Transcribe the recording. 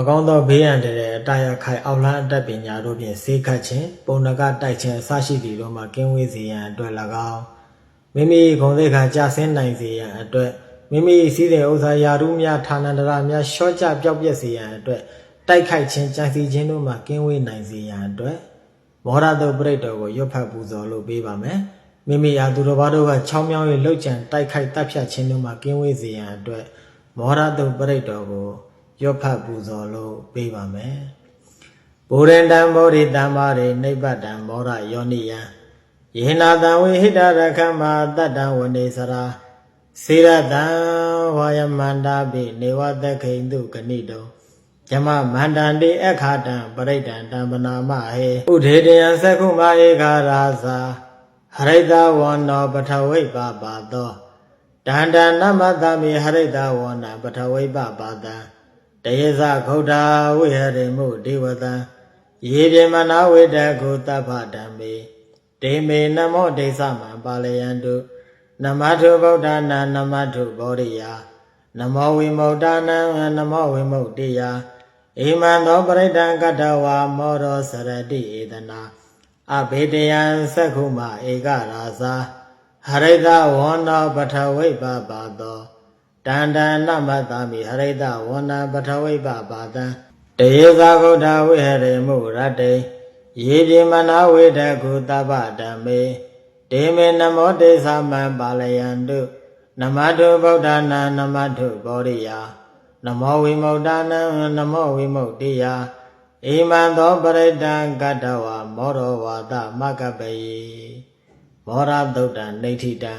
မကောင်းသောဘေးရန်တဲ့အတိုင်းအခိုက်အောက်လန်းအတတ်ပညာတို့ဖြင့်ဆေးခတ်ခြင်းပုံနကတိုက်ခြင်းအစရှိသည့်တို့မှကင်းဝေးစေရန်အတွက်၎င်းမိမိဂုဏ်သိက္ခာကျဆင်းနိုင်စေရန်အတွက်မိမိစည်းစိမ်ဥစ္စာယာရုများဌာနန္တရများရှော့ချပျောက်ပြက်စေရန်အတွက်တိုက်ခိုက်ခြင်းကြံစီခြင်းတို့မှကင်းဝေးနိုင်စေရန်အတွက်မောရတုပရိတ်တော်ကိုရွတ်ဖတ်ပူဇော်လို့ပေးပါမယ်မိမိရာသူတော်ဘာတို့ကချောင်းမြောင်း၍လှုပ်ကြံတိုက်ခိုက်တပ်ဖြတ်ခြင်းတို့မှကင်းဝေးစေရန်အတွက်မောရတုပရိတ်တော်ကို ရွတ်ဖတ်ပူဇော်လို့ပေးပါမယ်။ဘူရင်တံဘောဓိတံမာရိနိဗ္ဗတံမောရယောနိယံယေနာတံဝိဟိတရခမတတ္တံဝနေစရာစေရတံဝါယမန္တာပိနေဝတခိန္တုဂဏိတောယမမန္တန္တိအခါတံပရိဒံတံပနာမဟေဥဒေတယံသက္ခုမဧကာရာဇာဟရိတဝန္နောပထဝိပပါသောတန္တနမတမိဟရိတဝန္နပထဝိပပါတံ တယေဇဂௌတာဝိဟရိမှုဒေဝတံယေပြမနာဝိတကုတပ္ပဓမ္မေဒေမေနမောဒိသမံပါလယန္တုနမထုဗုဒ္ဓနာနမထုဘောရိယနမောဝိမု ക്ത နံနမောဝိမု ക്തി ယဣမံသောပရိဒံကတ္တဝါမောရောစရတိဧတနာအဘေတယံသက္ခုမဧကရာဇာဟရိတဝန္နောပထဝိပပါသော တန္တနမတမိဟရိတဝန္နပထဝိပပါတံတယေဇာဂုဋ္ဌဝိဟရိမှုရတ္တေယေပြမနာဝေတကုတပ္ပဓမ္မေဒေမေနမောတေသမံပါလယန္တုနမတုဗုဒ္ဓနာနမတုဘောရိယနမောဝိမု ക്ത နံနမောဝိမု ക്തി ယဣမံသောပရိဒံကတ္တဝမောရောဝါဒမကပယေမောရသုတ်တံနေဋ္ဌိတံ